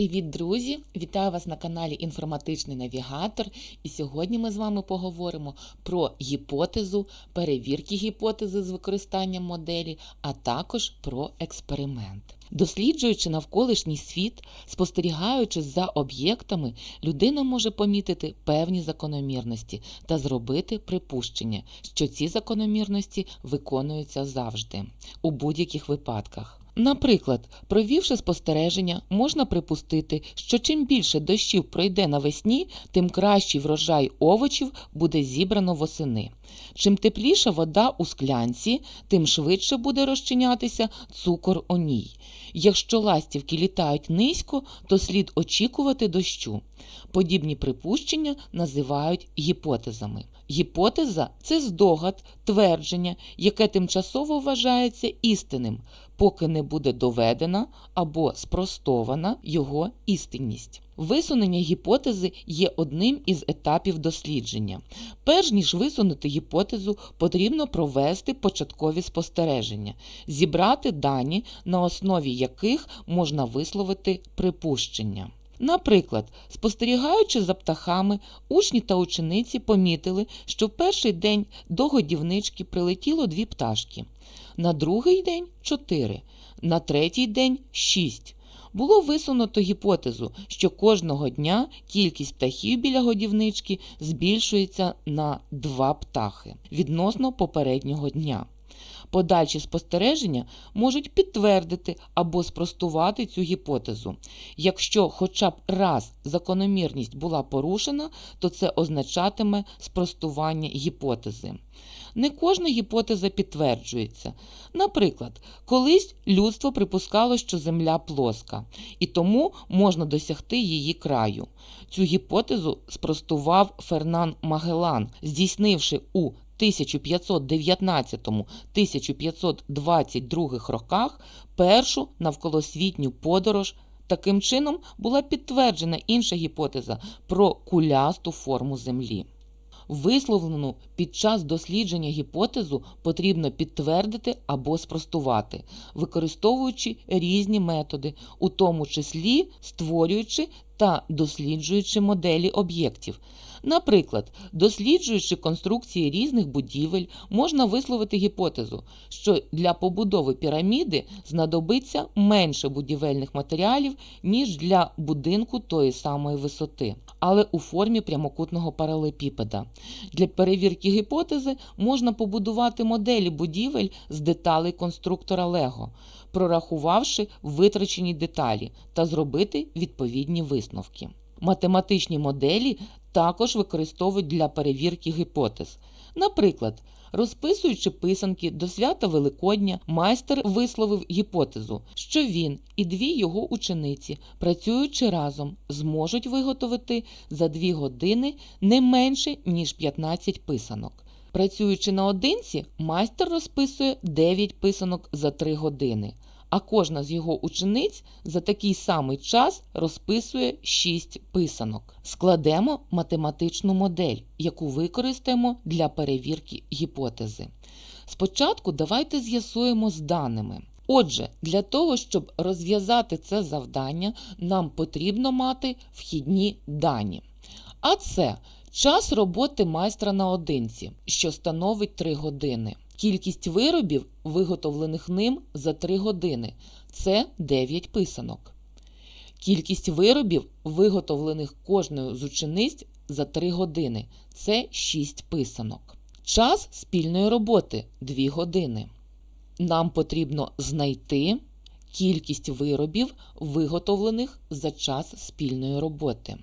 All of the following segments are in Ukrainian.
Привіт, друзі! Вітаю вас на каналі Інформатичний Навігатор. І сьогодні ми з вами поговоримо про гіпотезу, перевірки гіпотези з використанням моделі, а також про експеримент. Досліджуючи навколишній світ, спостерігаючи за об'єктами, людина може помітити певні закономірності та зробити припущення, що ці закономірності виконуються завжди у будь-яких випадках. Наприклад, провівши спостереження, можна припустити, що чим більше дощів пройде навесні, тим кращий врожай овочів буде зібрано восени. Чим тепліша вода у склянці, тим швидше буде розчинятися цукор у ній. Якщо ластівки літають низько, то слід очікувати дощу. Подібні припущення називають гіпотезами. Гіпотеза це здогад, твердження, яке тимчасово вважається істинним, поки не буде доведена або спростована його істинність. Висунення гіпотези є одним із етапів дослідження. Перш ніж висунути гіпотезу, потрібно провести початкові спостереження, зібрати дані, на основі яких можна висловити припущення. Наприклад, спостерігаючи за птахами, учні та учениці помітили, що в перший день до годівнички прилетіло дві пташки, на другий день чотири, на третій день шість. Було висунуто гіпотезу, що кожного дня кількість птахів біля годівнички збільшується на два птахи відносно попереднього дня. Подальші спостереження можуть підтвердити або спростувати цю гіпотезу. Якщо хоча б раз закономірність була порушена, то це означатиме спростування гіпотези. Не кожна гіпотеза підтверджується. Наприклад, колись людство припускало, що Земля плоска, і тому можна досягти її краю. Цю гіпотезу спростував Фернан Магелан, здійснивши у 1519-1522 роках першу навколосвітню подорож. Таким чином була підтверджена інша гіпотеза про кулясту форму Землі. Висловлену під час дослідження гіпотезу потрібно підтвердити або спростувати, використовуючи різні методи, у тому числі створюючи та досліджуючи моделі об'єктів. Наприклад, досліджуючи конструкції різних будівель, можна висловити гіпотезу, що для побудови піраміди знадобиться менше будівельних матеріалів, ніж для будинку тої самої висоти, але у формі прямокутного паралепіпеда. Для перевірки гіпотези можна побудувати моделі будівель з деталей конструктора Лего, прорахувавши витрачені деталі та зробити відповідні висновки. Математичні моделі також використовують для перевірки гіпотез. Наприклад, розписуючи писанки до свята Великодня, майстер висловив гіпотезу, що він і дві його учениці, працюючи разом, зможуть виготовити за дві години не менше ніж 15 писанок. Працюючи наодинці, майстер розписує 9 писанок за 3 години а кожна з його учениць за такий самий час розписує 6 писанок. Складемо математичну модель, яку використаємо для перевірки гіпотези. Спочатку давайте з'ясуємо з даними. Отже, для того, щоб розв'язати це завдання, нам потрібно мати вхідні дані. А це час роботи майстра наодинці, що становить 3 години. Кількість виробів, виготовлених ним за 3 години це 9 писанок. Кількість виробів, виготовлених кожною з учениць за 3 години це 6 писанок. Час спільної роботи 2 години. Нам потрібно знайти кількість виробів, виготовлених за час спільної роботи.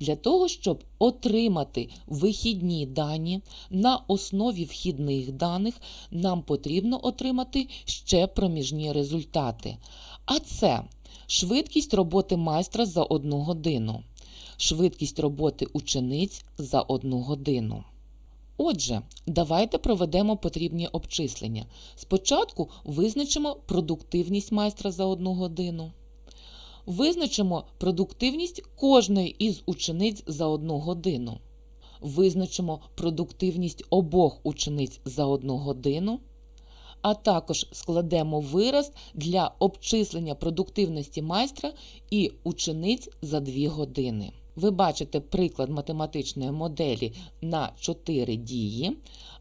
Для того, щоб отримати вихідні дані на основі вхідних даних, нам потрібно отримати ще проміжні результати. А це швидкість роботи майстра за одну годину, швидкість роботи учениць за одну годину. Отже, давайте проведемо потрібні обчислення. Спочатку визначимо продуктивність майстра за одну годину. Визначимо продуктивність кожної із учениць за одну годину. Визначимо продуктивність обох учениць за одну годину. а також складемо вираз для обчислення продуктивності майстра і учениць за 2 години. Ви бачите приклад математичної моделі на 4 дії,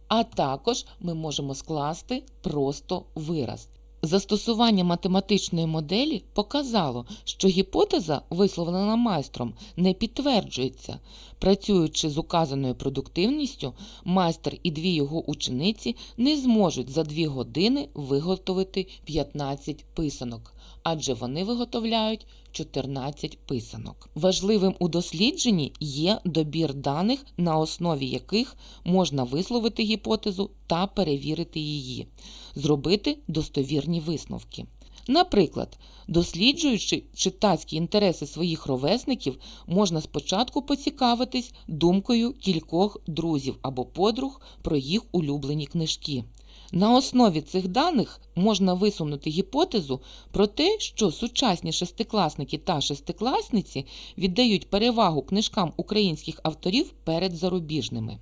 а також ми можемо скласти просто вираз. Застосування математичної моделі показало, що гіпотеза, висловлена майстром, не підтверджується. Працюючи з указаною продуктивністю, майстер і дві його учениці не зможуть за дві години виготовити 15 писанок, адже вони виготовляють 14 писанок. Важливим у дослідженні є добір даних, на основі яких можна висловити гіпотезу та перевірити її, зробити достовірні висновки. Наприклад, досліджуючи читацькі інтереси своїх ровесників, можна спочатку поцікавитись думкою кількох друзів або подруг про їх улюблені книжки. На основі цих даних можна висунути гіпотезу про те, що сучасні шестикласники та шестикласниці віддають перевагу книжкам українських авторів перед зарубіжними.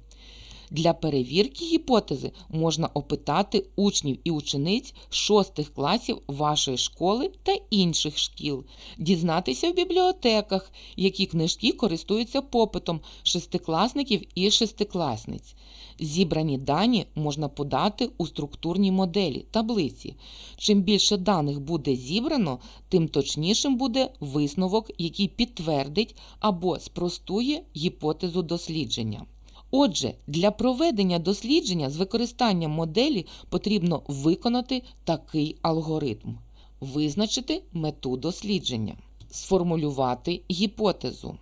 Для перевірки гіпотези можна опитати учнів і учениць шостих класів вашої школи та інших шкіл, дізнатися в бібліотеках, які книжки користуються попитом шестикласників і шестикласниць. Зібрані дані можна подати у структурній моделі таблиці. Чим більше даних буде зібрано, тим точнішим буде висновок, який підтвердить або спростує гіпотезу дослідження. Отже, для проведення дослідження з використанням моделі потрібно виконати такий алгоритм: визначити мету дослідження, сформулювати гіпотезу,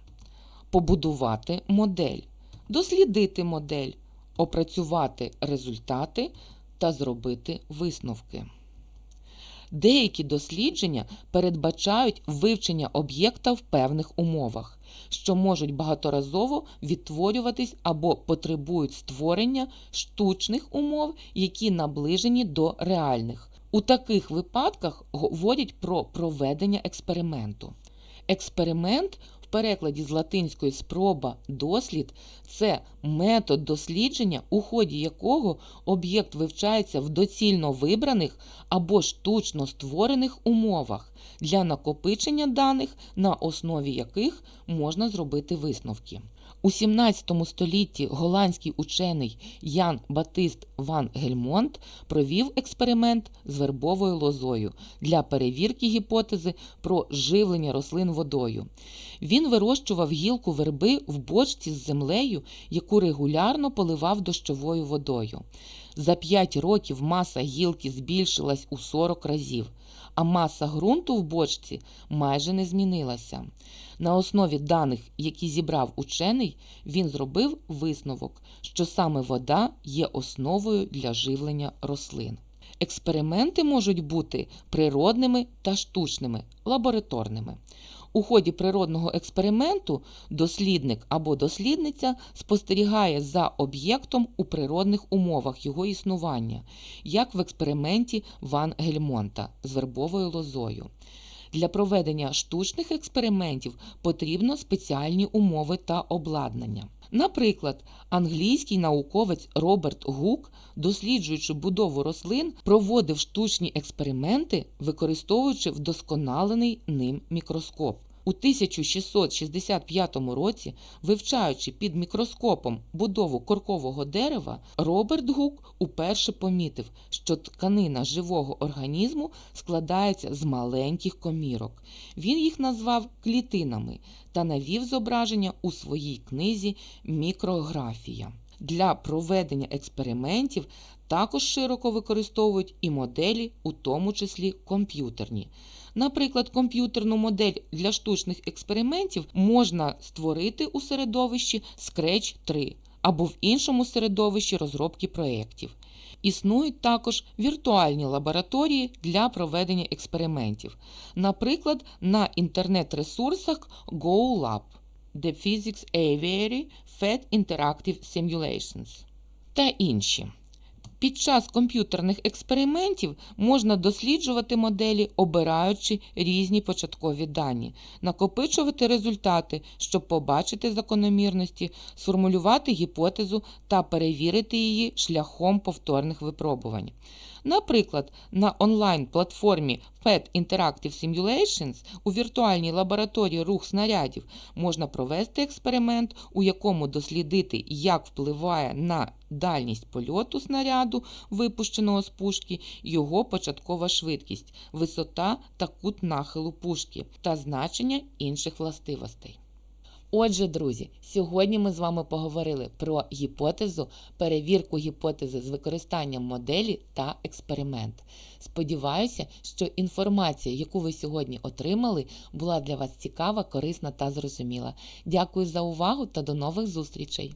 побудувати модель, дослідити модель, опрацювати результати та зробити висновки. Деякі дослідження передбачають вивчення об'єкта в певних умовах, що можуть багаторазово відтворюватись або потребують створення штучних умов, які наближені до реальних. У таких випадках говорять про проведення експерименту. Експеримент перекладі з латинської спроба дослід це метод дослідження, у ході якого об'єкт вивчається в доцільно вибраних або штучно створених умовах для накопичення даних, на основі яких можна зробити висновки. У 17 столітті голландський учений Ян Батист Ван Гельмонт провів експеримент з вербовою лозою для перевірки гіпотези про живлення рослин водою. Він вирощував гілку верби в бочці з землею, яку регулярно поливав дощовою водою. За 5 років маса гілки збільшилась у 40 разів, а маса ґрунту в бочці майже не змінилася. На основі даних, які зібрав учений, він зробив висновок, що саме вода є основою для живлення рослин. Експерименти можуть бути природними та штучними, лабораторними. У ході природного експерименту дослідник або дослідниця спостерігає за об'єктом у природних умовах його існування, як в експерименті Ван Гельмонта з вербовою лозою. Для проведення штучних експериментів потрібно спеціальні умови та обладнання. Наприклад, англійський науковець Роберт Гук, досліджуючи будову рослин, проводив штучні експерименти, використовуючи вдосконалений ним мікроскоп. У 1665 році, вивчаючи під мікроскопом будову коркового дерева, Роберт Гук уперше помітив, що тканина живого організму складається з маленьких комірок. Він їх назвав клітинами та навів зображення у своїй книзі Мікрографія. Для проведення експериментів також широко використовують і моделі, у тому числі комп'ютерні. Наприклад, комп'ютерну модель для штучних експериментів можна створити у середовищі Scratch 3 або в іншому середовищі розробки проєктів. Існують також віртуальні лабораторії для проведення експериментів, наприклад, на інтернет-ресурсах GoLab The Physics Aviary Fed Interactive Simulations та інші. Під час комп'ютерних експериментів можна досліджувати моделі, обираючи різні початкові дані, накопичувати результати, щоб побачити закономірності, сформулювати гіпотезу та перевірити її шляхом повторних випробувань. Наприклад, на онлайн-платформі PET Interactive Simulations у віртуальній лабораторії рух снарядів можна провести експеримент, у якому дослідити, як впливає на дальність польоту снаряду, випущеного з пушки, його початкова швидкість, висота та кут нахилу пушки та значення інших властивостей. Отже, друзі, сьогодні ми з вами поговорили про гіпотезу, перевірку гіпотези з використанням моделі та експеримент. Сподіваюся, що інформація, яку ви сьогодні отримали, була для вас цікава, корисна та зрозуміла. Дякую за увагу та до нових зустрічей!